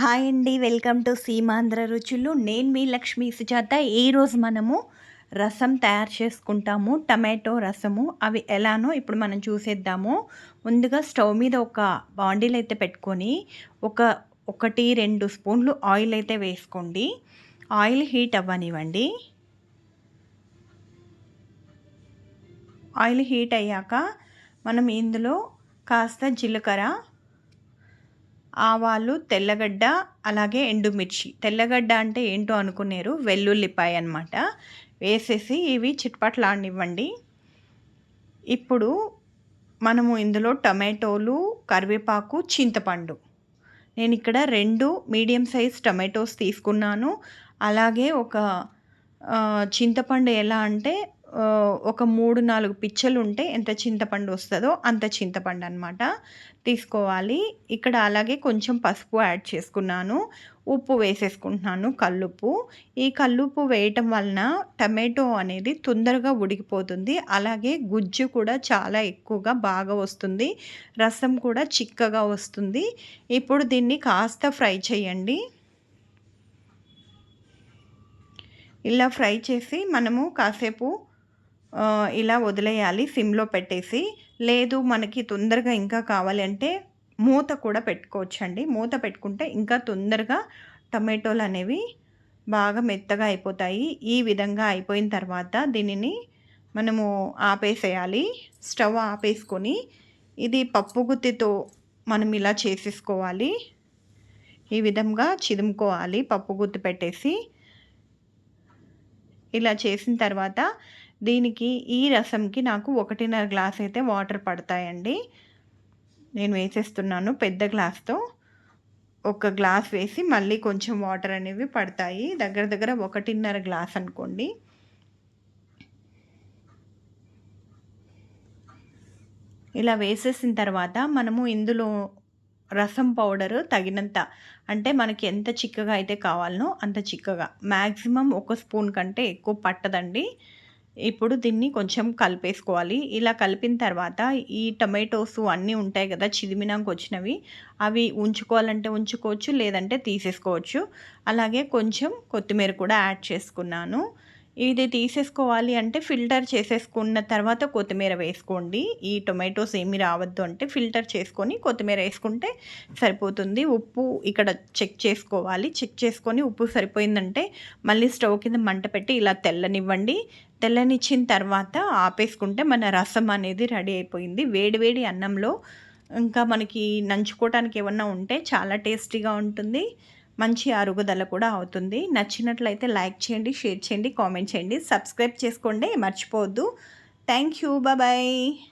Hi అండి. Welcome to Seemandhra రుచులు. నేను మీ లక్ష్మీ సుజాత. ఈరోజు మనము రసం తయారు చేసుకుంటాము. టమాటో రసము. అవి ఎలానో ఇప్పుడు మనం చూసేద్దాము. ముందుగా స్టవ్ మీద ఒక బాండీలు అయితే పెట్టుకొని ఒక ఒకటి రెండు స్పూన్లు ఆయిల్ అయితే వేసుకోండి. ఆయిల్ హీట్ అవ్వనివ్వండి. ఆయిల్ హీట్ అయ్యాక మనం ఇందులో కాస్త జీలకర్ర ఆవాలు తెల్లగడ్డ అలాగే ఎండుమిర్చి. తెల్లగడ్డ అంటే ఏంటో అనుకునేరు? వెల్లుల్లిపాయ అనమాట వేసేసి ఇవి చిట్పట్లాడినివ్వండి. ఇప్పుడు మనము ఇందులో టమాటోలు కరివేపాకు చింతపండు. నేను ఇక్కడ రెండు మీడియం సైజ్ టమాటోస్ తీసుకున్నాను. అలాగే ఒక చింతపండు ఎలా అంటే ఒక మూడు నాలుగు పిచ్చలు ఉంటే ఎంత చింతపండు వస్తుందో అంత చింతపండు అనమాట తీసుకోవాలి. ఇక్కడ అలాగే కొంచెం పసుపు యాడ్ చేసుకున్నాను. ఉప్పు వేసేసుకుంటున్నాను కల్లుప్పు. ఈ కల్లుప్పు వేయటం వలన టమాటో అనేది తొందరగా ఉడికిపోతుంది. అలాగే గుజ్జు కూడా చాలా ఎక్కువగా బాగా వస్తుంది. రసం కూడా చిక్కగా వస్తుంది. ఇప్పుడు దీన్ని కాస్త ఫ్రై చేయండి. ఇలా ఫ్రై చేసి మనము కాసేపు ఇలా వదిలేయాలి సిమ్లో పెట్టేసి. లేదు మనకి తొందరగా ఇంకా కావాలి అంటే మూత కూడా పెట్టుకోవచ్చండి. మూత పెట్టుకుంటే ఇంకా తొందరగా టమాటోలు అనేవి బాగా మెత్తగా అయిపోతాయి. ఈ విధంగా అయిపోయిన తర్వాత దీనిని మనము ఆపేసేయాలి. స్టవ్ ఆపేసుకొని ఇది పప్పు గుత్తితో మనం ఇలా చేసేసుకోవాలి. ఈ విధంగా చిదుముకోవాలి పప్పు గుత్తి పెట్టేసి. ఇలా చేసిన తర్వాత దీనికి ఈ రసంకి నాకు ఒకటిన్నర గ్లాస్ అయితే వాటర్ పడతాయండి. నేను వేసేస్తున్నాను పెద్ద గ్లాస్తో. ఒక గ్లాస్ వేసి మళ్ళీ కొంచెం వాటర్ అనేవి పడతాయి. దగ్గర దగ్గర ఒకటిన్నర గ్లాస్ అనుకోండి. ఇలా వేసేసిన తర్వాత మనము ఇందులో రసం పౌడరు తగినంత అంటే మనకి ఎంత చిక్కగా అయితే కావాలనో అంత చిక్కగా. మ్యాక్సిమం ఒక స్పూన్ కంటే ఎక్కువ పట్టదండి. ఇప్పుడు దీన్ని కొంచెం కలిపేసుకోవాలి. ఇలా కలిపిన తర్వాత ఈ టమాటోస్ అన్నీ ఉంటాయి కదా చిదిమినాక వచ్చినవి అవి ఉంచుకోవాలంటే ఉంచుకోవచ్చు లేదంటే తీసేసుకోవచ్చు. అలాగే కొంచెం కొత్తిమీర కూడా యాడ్ చేసుకున్నాను. ఇది తీసేసుకోవాలి అంటే ఫిల్టర్ చేసేసుకున్న తర్వాత కొత్తిమీర వేసుకోండి. ఈ టొమాటోస్ ఏమి రావద్దు అంటే ఫిల్టర్ చేసుకొని కొత్తిమీర వేసుకుంటే సరిపోతుంది. ఉప్పు ఇక్కడ చెక్ చేసుకోవాలి. చెక్ చేసుకొని ఉప్పు సరిపోయిందంటే మళ్ళీ స్టవ్ కింద మంట పెట్టి ఇలా తెల్లనివ్వండి. తెల్లనిచ్చిన తర్వాత ఆపేసుకుంటే మన రసం అనేది రెడీ అయిపోయింది. వేడివేడి అన్నంలో ఇంకా మనకి నంచుకోవటానికి ఏమన్నా ఉంటే చాలా టేస్టీగా ఉంటుంది. మంచి అరుగుదల కూడా అవుతుంది. నచ్చినట్లయితే లైక్ చేయండి షేర్ చేయండి కామెంట్ చేయండి. సబ్స్క్రైబ్ చేసుకోండి మర్చిపోవద్దు. Thank you. బాయ్.